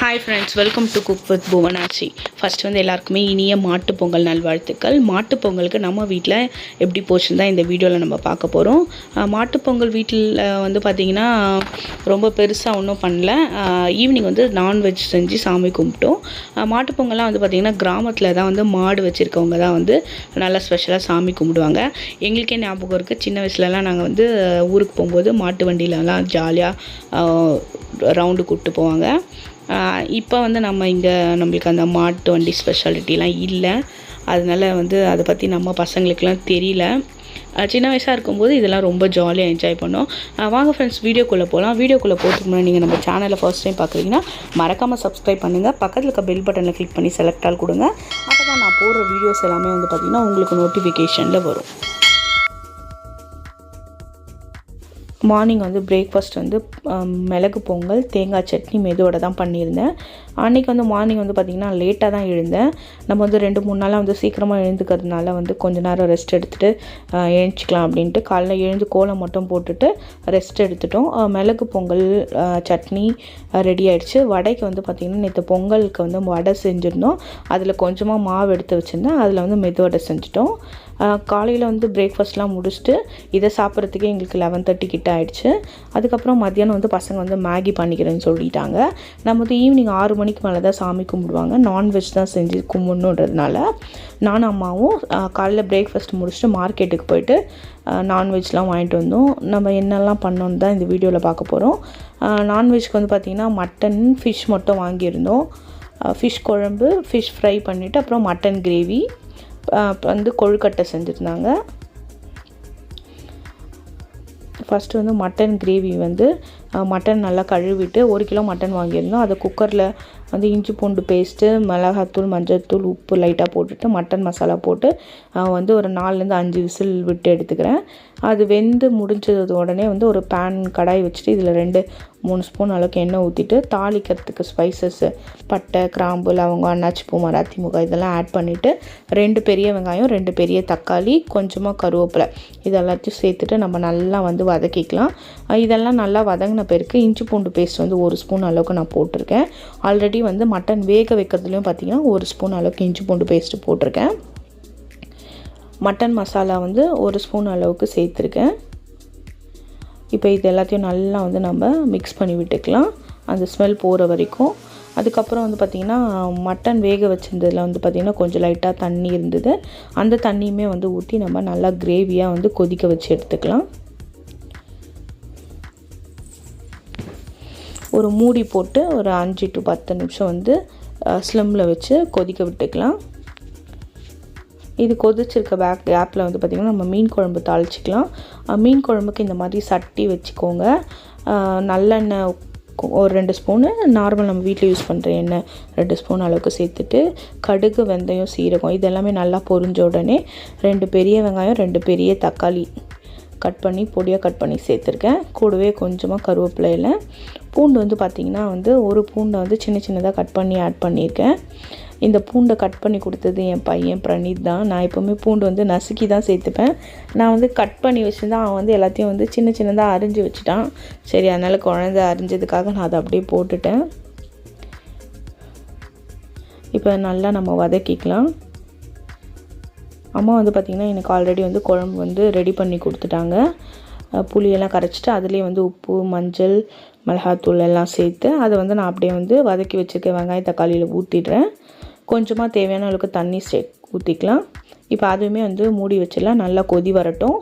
Hi friends welcome to cook with புவனாச்சி first வந்து எல்லாருக்குமே இனிய மாட்டு பொங்கல் நல்வாழ்த்துக்கள். மாட்டு பொங்கலுக்கு நம்ம வீட்டில் எப்படி போச்சுன்னு தான் இந்த வீடியோவில் நம்ம பார்க்க போகிறோம் மாட்டுப் பொங்கல் வீட்டில் வந்து பார்த்திங்கன்னா ரொம்ப பெருசாக ஒன்றும் பண்ணல. ஈவினிங் வந்து நான்வெஜ் செஞ்சு சாமி கும்பிட்டோம். மாட்டு பொங்கல்லாம் வந்து பார்த்திங்கன்னா கிராமத்தில் தான் வந்து மாடு வச்சுருக்கவங்க தான் வந்து நல்லா ஸ்பெஷலாக சாமி கும்பிடுவாங்க. எங்களுக்கே ஞாபகம் இருக்குது சின்ன வயசுலலாம் நாங்கள் வந்து ஊருக்கு போகும்போது மாட்டு வண்டியிலலாம் ஜாலியாக ரவுண்டு கூப்பிட்டு போவாங்க. இப்போ வந்து நம்ம இங்கே நம்மளுக்கு அந்த மாட்டு வண்டி ஸ்பெஷாலிட்டிலாம் இல்லை. அதனால் வந்து அதை பற்றி நம்ம பசங்களுக்கெலாம் தெரியல. சின்ன வயசாக இருக்கும்போது இதெல்லாம் ரொம்ப ஜாலியாக என்ஜாய் பண்ணோம். வாங்க ஃப்ரெண்ட்ஸ் வீடியோக்குள்ளே போகலாம் வீடியோக்குள்ளே போகிறதுக்கு முன்னாடி நீங்கள் நம்ம சேனலை ஃபர்ஸ்ட் டைம் பார்க்குறீங்கன்னா மறக்காமல் சப்ஸ்கிரைப் பண்ணுங்கள் பக்கத்தில் இருக்க பெல் பட்டனில் கிளிக் பண்ணி செலக்ட் ஆல் கொடுங்க. அப்போ தான் நான் போடுற வீடியோஸ் எல்லாமே வந்து பார்த்திங்கன்னா உங்களுக்கு நோட்டிஃபிகேஷனில் வரும். மார்னிங் வந்து பிரேக்ஃபாஸ்ட் வந்து மிளகு பொங்கல் தேங்காய் சட்னி மெதுவோட தான் பண்ணியிருந்தேன். அன்றைக்கி வந்து மார்னிங் வந்து பார்த்திங்கன்னா லேட்டாக தான் எழுந்தேன். நம்ம வந்து ரெண்டு மூணு நாளாக வந்து சீக்கிரமாக எழுந்துக்கிறதுனால வந்து கொஞ்ச நேரம் ரெஸ்ட் எடுத்துகிட்டு எழுந்திக்கலாம் அப்படின்ட்டு காலைல எழுந்து கோலம் மட்டும் போட்டுட்டு ரெஸ்ட் எடுத்துட்டோம். மிளகு பொங்கல் சட்னி ரெடி ஆகிடுச்சு வடைக்கு வந்து பார்த்திங்கன்னா நேற்று பொங்கலுக்கு வந்து வடை செஞ்சுருந்தோம். அதில் கொஞ்சமாக மாவு எடுத்து வச்சுருந்தேன். அதில் வந்து மெதுவடை செஞ்சுட்டோம். காலையில் வந்து பிரேக்ஃபாஸ்ட்லாம் முடிச்சுட்டு இதை சாப்பிட்றதுக்கே எங்களுக்கு லெவன் தேர்ட்டி கிட்ட ஆகிடுச்சு அதுக்கப்புறம் மத்தியானம் வந்து பசங்க வந்து மேகி பண்ணிக்கிறேன்னு சொல்லிட்டாங்க. நம்ம வந்து ஈவினிங் ஆறு மணிக்கு மேலே தான் சாமி கும்பிடுவாங்க. நான்வெஜ் தான் செஞ்சு கும்பிடணுன்றதுனால நானும் அம்மாவும் காலையில் பிரேக்ஃபாஸ்ட் முடிச்சுட்டு மார்க்கெட்டுக்கு போயிட்டு நான்வெஜ்லாம் வாங்கிட்டு வந்தோம். நம்ம என்னெல்லாம் பண்ணோன்னு தான் இந்த வீடியோவில் பார்க்க போகிறோம் நான்வெஜ்க்கு வந்து பார்த்திங்கன்னா மட்டன் ஃபிஷ் மட்டும் வாங்கியிருந்தோம். ஃபிஷ் குழம்பு ஃபிஷ் ஃப்ரை பண்ணிவிட்டு அப்புறம் மட்டன் கிரேவி வந்து கொழுக்கட்டை செஞ்சுருந்தாங்க. ஃபஸ்ட்டு வந்து மட்டன் கிரேவி வந்து மட்டன் நல்லா கழுவிட்டு ஒரு கிலோ மட்டன் வாங்கியிருந்தோம். அதை குக்கரில் வந்து இஞ்சி பூண்டு பேஸ்ட்டு மிளகாத்தூள் மஞ்சள்தூள் உப்பு லைட்டாக போட்டுட்டு மட்டன் மசாலா போட்டு வந்து ஒரு நாலுலேருந்து அஞ்சு விசில் விட்டு எடுத்துக்கிறேன். அது வெந்து முடிஞ்சது உடனே வந்து ஒரு பேன் கடாய் வச்சுட்டு இதில் ரெண்டு மூணு ஸ்பூன் அளவுக்கு எண்ணெய் ஊற்றிட்டு தாளிக்கிறதுக்கு ஸ்பைசஸ்ஸு பட்டை கிராம்பு லவங்கம் அன்னாச்சி பூ மராத்தி முகம் இதெல்லாம் ஆட் பண்ணிவிட்டு ரெண்டு பெரிய வெங்காயம் ரெண்டு பெரிய தக்காளி கொஞ்சமாக கருவேப்பிலை இது எல்லாத்தையும் சேர்த்துட்டு நம்ம நல்லா வந்து வதக்கிக்கலாம். இதெல்லாம் நல்லா வதங்கின பிறகு இஞ்சி பூண்டு பேஸ்ட் வந்து ஒரு ஸ்பூன் அளவுக்கு நான் போட்டிருக்கேன். ஆல்ரெடி வந்து மட்டன் வேக வைக்கிறதுலையும் பார்த்திங்கன்னா ஒரு ஸ்பூன் அளவுக்கு இஞ்சி பூண்டு பேஸ்ட்டு போட்டிருக்கேன். மட்டன் மசாலா வந்து ஒரு ஸ்பூன் அளவுக்கு சேர்த்துருக்கேன். இப்போ இது எல்லாத்தையும் நல்லா வந்து நம்ம மிக்ஸ் பண்ணி விட்டுக்கலாம். அந்த ஸ்மெல் போகிற வரைக்கும். அதுக்கப்புறம் வந்து பார்த்திங்கன்னா மட்டன் வேக வச்சிருந்ததில் வந்து பார்த்திங்கன்னா கொஞ்சம் லைட்டாக தண்ணி இருந்தது. அந்த தண்ணியுமே வந்து ஊற்றி நம்ம நல்லா கிரேவியாக வந்து கொதிக்க வச்சு எடுத்துக்கலாம். ஒரு மூடி போட்டு ஒரு அஞ்சு டு பத்து நிமிஷம் வந்து ஸ்லிம்மில் வச்சு கொதிக்க விட்டுக்கலாம். இது கொதிச்சிருக்க பேக் கேப்பில் வந்து பார்த்திங்கன்னா நம்ம மீன் குழம்பு தாளிச்சிக்கலாம். மீன் குழம்புக்கு இந்த மாதிரி சட்டி வச்சுக்கோங்க. நல்லெண்ணெய் ஒரு ரெண்டு ஸ்பூனு நார்மல் நம்ம வீட்டில் யூஸ் பண்ணுற எண்ணெய் ரெண்டு ஸ்பூன் அளவுக்கு சேர்த்துட்டு கடுகு வெந்தயம் சீரகம் இதெல்லாமே நல்லா பொரிஞ்ச உடனே ரெண்டு பெரிய வெங்காயம் ரெண்டு பெரிய தக்காளி கட் பண்ணி பொடியாக கட் பண்ணி சேர்த்துருக்கேன். கூடவே கொஞ்சமாக கருவேப்பிலையில் பூண்டு வந்து பார்த்திங்கன்னா வந்து ஒரு பூண்டை வந்து சின்ன சின்னதாக கட் பண்ணி ஆட் பண்ணியிருக்கேன். இந்த பூண்டை கட் பண்ணி கொடுத்தது என் பையன் பிரணீத் தான். நான் எப்போவுமே பூண்டு வந்து நசுக்கி தான் சேர்த்துப்பேன். நான் வந்து கட் பண்ணி வச்சுருந்தா அவன் வந்து எல்லாத்தையும் வந்து சின்ன சின்னதாக அரிஞ்சு வச்சுட்டான். சரி அதனால் குழந்தை அரிஞ்சதுக்காக நான் அதை அப்படியே போட்டுட்டேன். இப்போ நல்லா நம்ம வதக்கிக்கலாம். அம்மா வந்து பார்த்திங்கன்னா எனக்கு ஆல்ரெடி வந்து குழம்பு வந்து ரெடி பண்ணி கொடுத்துட்டாங்க. புளியெல்லாம் கரைச்சிட்டு அதுலேயே வந்து உப்பு மஞ்சள் மிளகாத்தூள் எல்லாம் சேர்த்து அதை வந்து நான் அப்படியே வந்து வதக்கி வச்சுருக்க வெங்காய தக்காளியில் ஊற்றிடுறேன் கொஞ்சமாக தேவையான அளவுக்கு தண்ணி சே ஊற்றிக்கலாம் இப்போ அதுவுமே வந்து மூடி வச்சிடலாம். நல்லா கொதி வரட்டும்.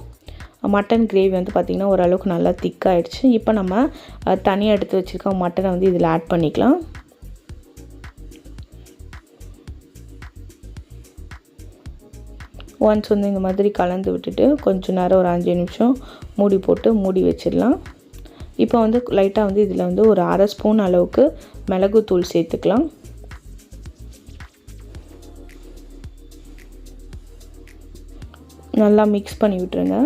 மட்டன் கிரேவி வந்து பார்த்திங்கன்னா ஓரளவுக்கு நல்லா திக்காகிடுச்சு இப்போ நம்ம தனியாக எடுத்து வச்சுருக்க மட்டனை வந்து இதில் ஆட் பண்ணிக்கலாம். ஒன்ஸ் வந்து இந்த மாதிரி கலந்து விட்டுட்டு கொஞ்சம் நேரம் ஒரு அஞ்சு நிமிஷம் மூடி போட்டு மூடி வச்சிடலாம். இப்போ வந்து லைட்டாக வந்து இதில் வந்து ஒரு அரை ஸ்பூன் அளவுக்கு மிளகுத்தூள் சேர்த்துக்கலாம். நல்லா மிக்ஸ் பண்ணி விட்டுருங்க.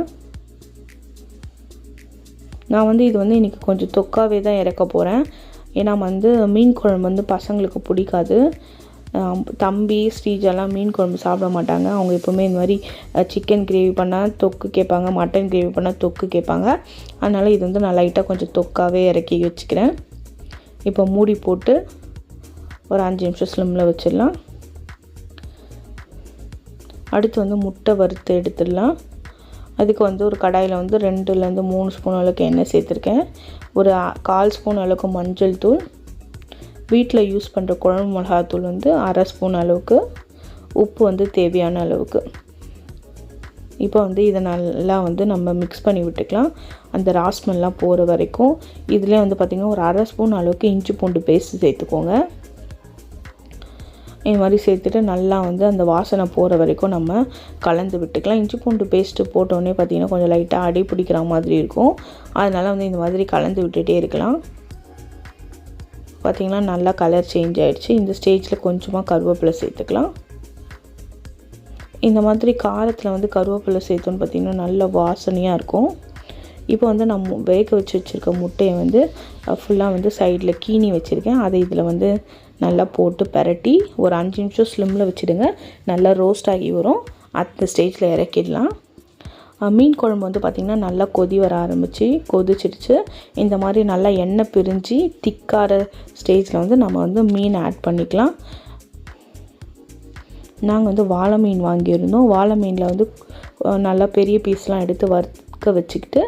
நான் வந்து இது வந்து இன்றைக்கி கொஞ்சம் தொக்காவே தான் இறக்க போகிறேன் ஏன்னா வந்து மீன் குழம்பு வந்து பசங்களுக்கு பிடிக்காது. தம்பி ஸ்ரீஜெல்லாம் மீன் குழம்பு சாப்பிட மாட்டாங்க. அவங்க எப்போவுமே இந்த மாதிரி சிக்கன் கிரேவி பண்ணால் தொக்கு கேட்பாங்க மட்டன் கிரேவி பண்ணால் தொக்கு கேட்பாங்க. அதனால் இது வந்து நான் லைட்டாக கொஞ்சம் தொக்காவே இறக்கி வச்சுக்கிறேன். இப்போ மூடி போட்டு ஒரு அஞ்சு நிமிஷம் ஸ்லிம்மில் வச்சிடலாம். அடுத்து வந்து முட்டை வறுத்து எடுத்துடலாம். அதுக்கு வந்து ஒரு கடாயில் வந்து ரெண்டுலேருந்து மூணு ஸ்பூன் அளவுக்கு எண்ணெய் சேர்த்துருக்கேன். ஒரு கால் ஸ்பூன் அளவுக்கு மஞ்சள் தூள். வீட்டில் யூஸ் பண்ணுற குழம்பு மிளகாத்தூள் வந்து அரை ஸ்பூன் அளவுக்கு. உப்பு வந்து தேவையான அளவுக்கு. இப்போ வந்து இதை நல்லா வந்து நம்ம மிக்ஸ் பண்ணி விட்டுக்கலாம். அந்த ராஸ்மெல்லாம் போகிற வரைக்கும். இதிலே வந்து பார்த்திங்கன்னா ஒரு அரை ஸ்பூன் அளவுக்கு இஞ்சி பூண்டு பேஸ்ட் சேர்த்துக்கோங்க. இது மாதிரி சேர்த்துட்டு நல்லா வந்து அந்த வாசனை போகிற வரைக்கும் நம்ம கலந்து விட்டுக்கலாம். இஞ்சி பூண்டு பேஸ்ட்டு போட்டோடனே பார்த்திங்கன்னா கொஞ்சம் லைட்டாக அடி பிடிக்கிற மாதிரி இருக்கும். அதனால் வந்து இந்த மாதிரி கலந்து விட்டுகிட்டே இருக்கலாம். பார்த்திங்கன்னா நல்லா கலர் சேஞ்ச் ஆகிடுச்சு இந்த ஸ்டேஜில் கொஞ்சமாக கருவேப்பிலை சேர்த்துக்கலாம். இந்த மாதிரி காரத்தில் வந்து கருவேப்பிலை சேர்த்தோன்னு பார்த்திங்கன்னா நல்ல வாசனையாக இருக்கும். இப்போ வந்து நம்ம வேக வச்சு வச்சுருக்க முட்டையை வந்து ஃபுல்லாக வந்து சைடில் கீனி வச்சுருக்கேன். அதை இதில் வந்து நல்லா போட்டு பரட்டி ஒரு அஞ்சு நிமிஷம் ஸ்லிம்மில் வச்சுடுங்க. நல்லா ரோஸ்ட் ஆகி வரும். அந்த ஸ்டேஜில் இறக்கிடலாம். மீன் குழம்பு வந்து பார்த்திங்கன்னா நல்லா கொதி வர ஆரம்பித்து கொதிச்சிடுச்சு. இந்த மாதிரி நல்லா எண்ணெய் பிரிஞ்சு திக்கார ஸ்டேஜில் வந்து நம்ம வந்து மீன் ஆட் பண்ணிக்கலாம். நாங்கள் வந்து வாழை மீன் வாங்கியிருந்தோம். வாழை மீனில் வந்து நல்லா பெரிய பீஸ்லாம் எடுத்து வறுக்க வச்சுக்கிட்டு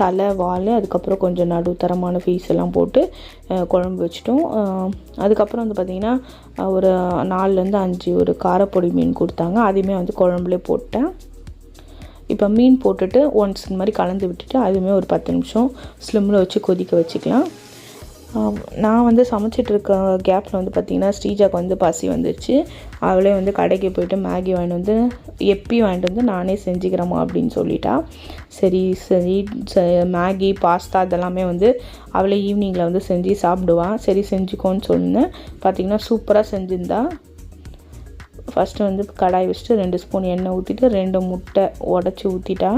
தலை வால் அதுக்கப்புறம் கொஞ்சம் நடுத்தரமான ஃபீஸ் எல்லாம் போட்டு குழம்பு வச்சிட்டோம். அதுக்கப்புறம் வந்து பார்த்திங்கன்னா ஒரு நாலுலேருந்து அஞ்சு ஒரு காரப்பொடி மீன் கொடுத்தாங்க. அதையுமே வந்து குழம்புலே போட்டேன். இப்போ மீன் போட்டுட்டு ஒன்ஸ் இந்த மாதிரி கலந்து விட்டுட்டு அதுவுமே ஒரு பத்து நிமிஷம் ஸ்லிம்மில் வச்சு கொதிக்க வச்சுக்கலாம். நான் வந்து சமைச்சிட்டு இருக்க கேப்பில் வந்து பார்த்திங்கன்னா ஸ்ரீஜாக்கு வந்து பசி வந்துருச்சு. அவளே வந்து கடைக்கு போயிட்டு மேகி வாங்கிட்டு வந்து எப்பி வாங்கிட்டு வந்து நானே செஞ்சுக்கிறேம்மா அப்படின்னு சொல்லிட்டா. சரி சரி மேகி பாஸ்தா இதெல்லாமே வந்து அவளே ஈவினிங்கில் வந்து செஞ்சு சாப்பிடுவான் சரி செஞ்சுக்கோன்னு சொன்னேன். பார்த்திங்கன்னா சூப்பராக செஞ்சுருந்தா. ஃபஸ்ட்டு வந்து கடாய் வச்சுட்டு ரெண்டு ஸ்பூன் எண்ணெய் ஊற்றிட்டு ரெண்டு முட்டை உடச்சி ஊற்றிட்டா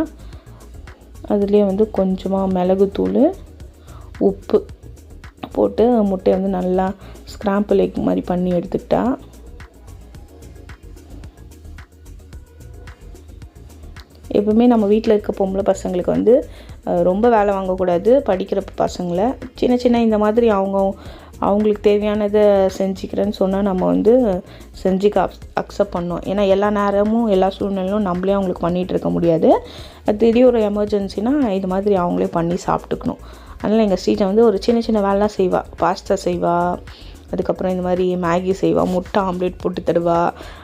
அதுலேயே வந்து கொஞ்சமாக மிளகுத்தூள் உப்பு. போட்டு முட்டையை வந்து நல்லா ஸ்க்ராம்பிள் எக் மாதிரி பண்ணி எடுத்துக்கிட்டா எப்பவுமே நம்ம வீட்டில் இருக்க பொம்பளை பசங்களுக்கு வந்து ரொம்ப வேலை வாங்கக்கூடாது படிக்கிற பசங்களை. சின்ன சின்ன இந்த மாதிரி அவங்க அவங்களுக்கு தேவையானதை செஞ்சுக்கிறேன்னு சொன்னால் நம்ம வந்து செஞ்சுக்க அப் அக்செப்ட் பண்ணோம் ஏன்னா எல்லா நேரமும் எல்லா சூழ்நிலையும் நம்மளே அவங்களுக்கு பண்ணிகிட்டு இருக்க முடியாது. திடீர் ஒரு எமர்ஜென்சினா இது மாதிரி அவங்களே பண்ணி சாப்பிட்டுக்கணும். அதனால் எங்கள் ஸ்ரீஜா வந்து ஒரு சின்ன சின்ன வேலைலாம் செய்வாள் பாஸ்தா செய்வாள் அதுக்கப்புறம் இந்த மாதிரி மேகி செய்வாள் முட்டை ஆம்லேட் போட்டு தருவா.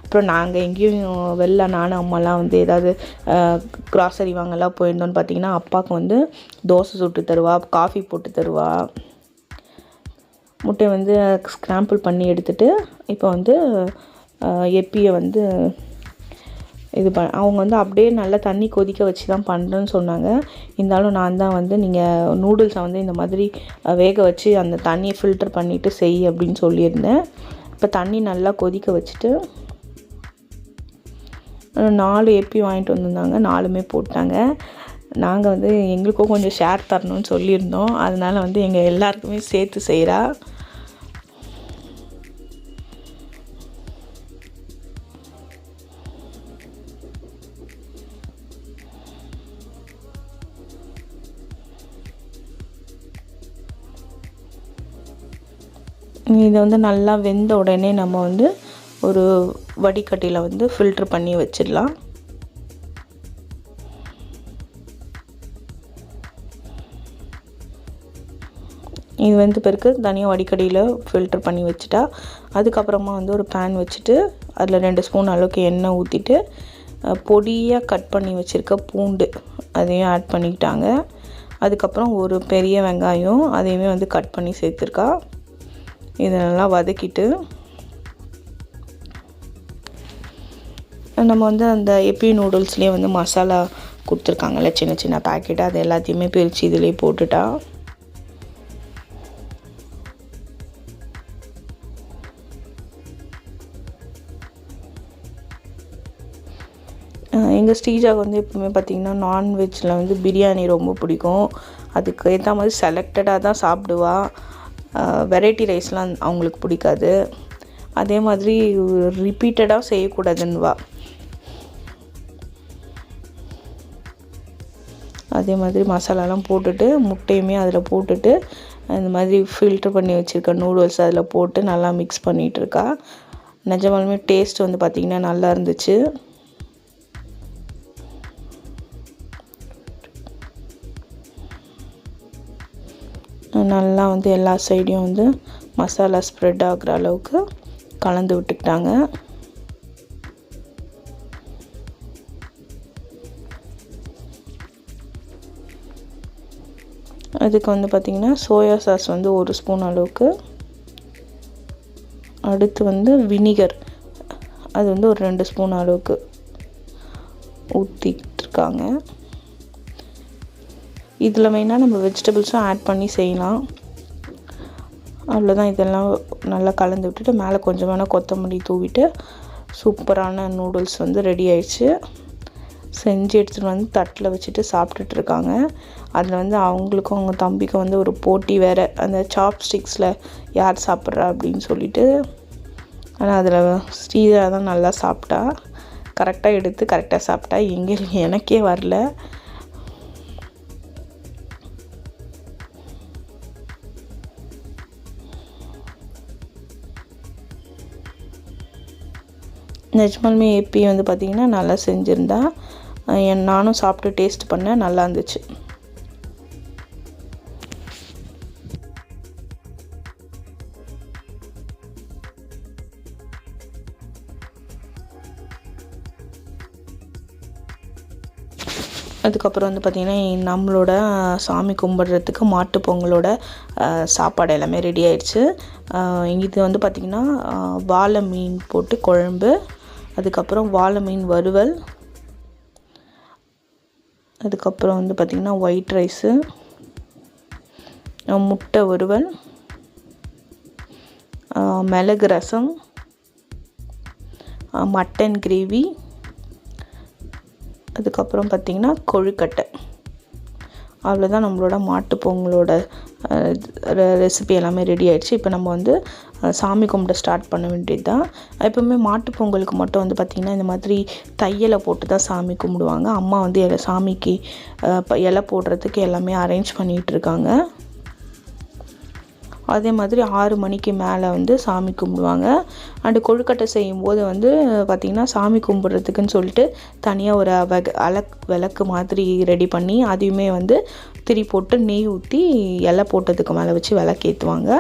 அப்புறம் நாங்கள் எங்கேயும் வெளில நானும் அம்மாலாம் வந்து ஏதாவது க்ராசரி வாங்கலாம் போயிருந்தோன்னு பார்த்தீங்கன்னா அப்பாவுக்கு வந்து தோசை சுட்டு தருவா காஃபி போட்டு தருவா. முட்டையை வந்து ஸ்க்ராம்பிள் பண்ணி எடுத்துகிட்டு இப்போ வந்து எப்பியை வந்து இது ப அவங்க வந்து அப்படியே நல்லா தண்ணி கொதிக்க வச்சு தான் பண்ணுறேன்னு சொன்னாங்க. இருந்தாலும் நான் தான் வந்து நீங்கள் நூடுல்ஸை வந்து இந்த மாதிரி வேக வச்சு அந்த தண்ணியை ஃபில்டர் பண்ணிவிட்டு செய் அப்படின்னு சொல்லியிருந்தேன். இப்போ தண்ணி நல்லா கொதிக்க வச்சுட்டு நாலு எப்பி வாங்கிட்டு வந்திருந்தாங்க. நாலுமே போட்டாங்க. நாங்கள் வந்து எங்களுக்கும் கொஞ்சம் ஷேர் தரணும்னு சொல்லியிருந்தோம். அதனால் வந்து எங்கள் எல்லாருக்குமே சேர்த்து செய்கிறா இதை வந்து நல்லா வெந்த உடனே நம்ம வந்து ஒரு வடிகட்டியில் வந்து ஃபில்ட்ரு பண்ணி வச்சிடலாம். இது வந்து பிறகு தனியாக வடிகடியில் ஃபில்ட்ரு பண்ணி வச்சுட்டா அதுக்கப்புறமா வந்து ஒரு பேன் வச்சுட்டு அதில் ரெண்டு ஸ்பூன் அளவுக்கு எண்ணெய் ஊற்றிட்டு பொடியாக கட் பண்ணி வச்சுருக்க பூண்டு அதையும் ஆட் பண்ணிக்கிட்டாங்க. அதுக்கப்புறம் ஒரு பெரிய வெங்காயம் அதையுமே வந்து கட் பண்ணி சேர்த்துருக்கா. இதை நல்லா வதக்கிட்டு நம்ம வந்து அந்த எப்பி நூடுல்ஸ்லேயே வந்து மசாலா கொடுத்துருக்காங்கல்ல சின்ன சின்ன பேக்கெட்டு அது எல்லாத்தையுமே பிரித்து இதிலே போட்டுட்டா எங்கள் ஸ்டீஜாவுக்கு வந்து எப்பவுமே பார்த்திங்கன்னா நான்வெஜ்ஜில் வந்து பிரியாணி ரொம்ப பிடிக்கும். அதுக்கு ஏற்ற மாதிரி செலக்டடாக தான் சாப்பிடுவா. வெரைட்டி ரைஸ்லாம் அவங்களுக்கு பிடிக்காது. அதே மாதிரி ரிப்பீட்டடாக செய்யக்கூடாதுன்னுவா. அதே மாதிரி மசாலாலாம் போட்டுட்டு முட்டையுமே அதில் போட்டுட்டு இந்த மாதிரி ஃபில்ட்ரு பண்ணி வச்சுருக்க நூடுல்ஸ் அதில் போட்டு நல்லா மிக்ஸ் பண்ணிகிட்டு இருக்கா. நிஜமாலுமே டேஸ்ட் வந்து பார்த்திங்கன்னா நல்லா இருந்துச்சு. நல்லா வந்து எல்லா சைடையும் வந்து மசாலா ஸ்ப்ரெட் ஆகுற அளவுக்கு கலந்து விட்டுக்கிட்டாங்க. அதுக்கு வந்து பார்த்திங்கன்னா சோயா சாஸ் வந்து ஒரு ஸ்பூன் அளவுக்கு. அடுத்து வந்து வினிகர் அது வந்து ஒரு ரெண்டு ஸ்பூன் அளவுக்கு ஊற்றிட்டுருக்காங்க இதில் மெயினாக நம்ம வெஜிடபிள்ஸும் ஆட் பண்ணி செய்யலாம். அவ்வளோதான் இதெல்லாம் நல்லா கலந்து விட்டுட்டு மேலே கொஞ்சமான கொத்தமல்லி தூவிட்டு சூப்பரான நூடுல்ஸ் வந்து ரெடி ஆயிடுச்சு. செஞ்சு எடுத்துகிட்டு வந்து தட்டில் வச்சுட்டு சாப்பிட்டுட்ருக்காங்க அதில் வந்து அவங்களுக்கும் அவங்க தம்பிக்கும் வந்து ஒரு போட்டி வேறு. அந்த சாப்ஸ்டிக்ஸில் யார் சாப்பிட்றா அப்படின்னு சொல்லிட்டு. ஆனால் அதில் ஸ்ரீதா தான் நல்லா சாப்பிட்டா. கரெக்டாக எடுத்து கரெக்டாக சாப்பிட்டா. எங்கே எனக்கே வரல. நிஜமாலுமே ஏபி வந்து பார்த்திங்கன்னா நல்லா செஞ்சுருந்தா என் நானும் சாப்பிட்டு டேஸ்ட் பண்ணேன் நல்லா இருந்துச்சு. அதுக்கப்புறம் வந்து பார்த்திங்கன்னா நம்மளோட சாமி கும்பிட்றதுக்கு மாட்டு பொங்கலோட சாப்பாடு எல்லாமே ரெடி ஆயிடுச்சு. இது வந்து பார்த்திங்கன்னா வாழை மீன் போட்டு குழம்பு அதுக்கப்புறம் வாழை மீன் வறுவல். அதுக்கப்புறம் வந்து பார்த்திங்கன்னா ஒயிட் ரைஸு முட்டை வறுவல் மிளகு ரசம் மட்டன் கிரேவி அதுக்கப்புறம் பார்த்திங்கன்னா கொழுக்கட்டை. அவ்வளோதான் நம்மளோட மாட்டுப்பொங்கலோட ரெசிபி எல்லாமே ரெடி ஆயிடுச்சு. இப்போ நம்ம வந்து சாமி கும்பிட ஸ்டார்ட் பண்ண வேண்டியது தான் எப்போவுமே மாட்டு பொங்கலுக்கு மட்டும் வந்து பார்த்திங்கன்னா இந்த மாதிரி தையலை போட்டு தான் சாமி கும்பிடுவாங்க. அம்மா வந்து எலை சாமிக்கு இலை போடுறதுக்கு எல்லாமே அரேஞ்ச் பண்ணிகிட்ருக்காங்க அதே மாதிரி ஆறு மணிக்கு மேலே வந்து சாமி கும்பிடுவாங்க. அண்டு கொழுக்கட்டை செய்யும்போது வந்து பார்த்திங்கன்னா சாமி கும்பிட்றதுக்குன்னு சொல்லிட்டு தனியாக ஒரு வக அலக் விளக்கு மாதிரி ரெடி பண்ணி அதையுமே வந்து திரி போட்டு நெய் ஊற்றி இலை போட்டதுக்கு மேலே வச்சு விளக்கேற்றுவாங்க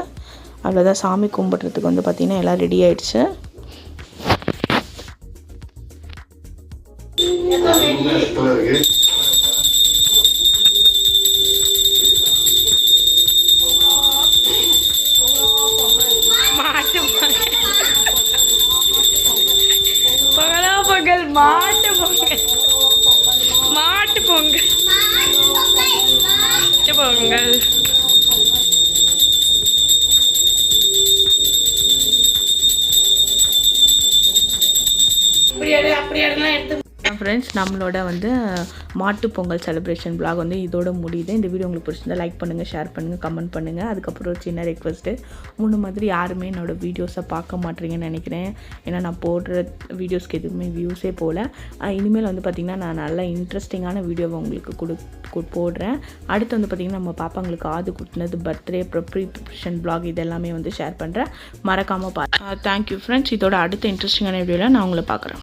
அவ்வளோதான் சாமி கும்பிட்றதுக்கு வந்து பார்த்திங்கன்னா எல்லாம் ரெடி ஆயிடுச்சு. பொங்கல் மாட்டு பொங்கல். மாட்டு பொங்கல். மாட்டு பொங்கல். அப்படி எடு எடுத்து ஃப்ரெண்ட்ஸ் நம்மளோட வந்து மாட்டு பொங்கல் செலிப்ரேஷன் பிளாக் வந்து இதோட முடியுது. இந்த வீடியோ உங்களுக்கு பிடிச்சிருந்தா லைக் பண்ணுங்கள் ஷேர் பண்ணுங்கள் கமெண்ட் பண்ணுங்கள் அதுக்கப்புறம் ஒரு சின்ன ரெக்வஸ்ட்டு முன்ன மாதிரி யாருமே என்னோடய வீடியோஸை பார்க்க மாட்டீங்கன்னு நினைக்கிறேன். ஏன்னா நான் போடுற வீடியோஸ்க்கு எதுவுமே வியூஸே போகல இனிமேல் வந்து பார்த்திங்கன்னா நான் நல்ல இன்ட்ரெஸ்டிங்கான வீடியோவை உங்களுக்கு கொடு கு- போடுறேன். அடுத்து வந்து பார்த்திங்கன்னா நம்ம பாப்பாங்களுக்கு காது குட்டினது பர்த்டே ப்ரிப்ரேஷன் பிளாக் இது எல்லாமே வந்து ஷேர் பண்ணுறேன் மறக்காமல் பா தேங்க்யூ ஃப்ரெண்ட்ஸ் இதோட அடுத்த இன்ட்ரெஸ்டிங்கான வீடியோவில் நான் உங்களை பார்க்குறேன்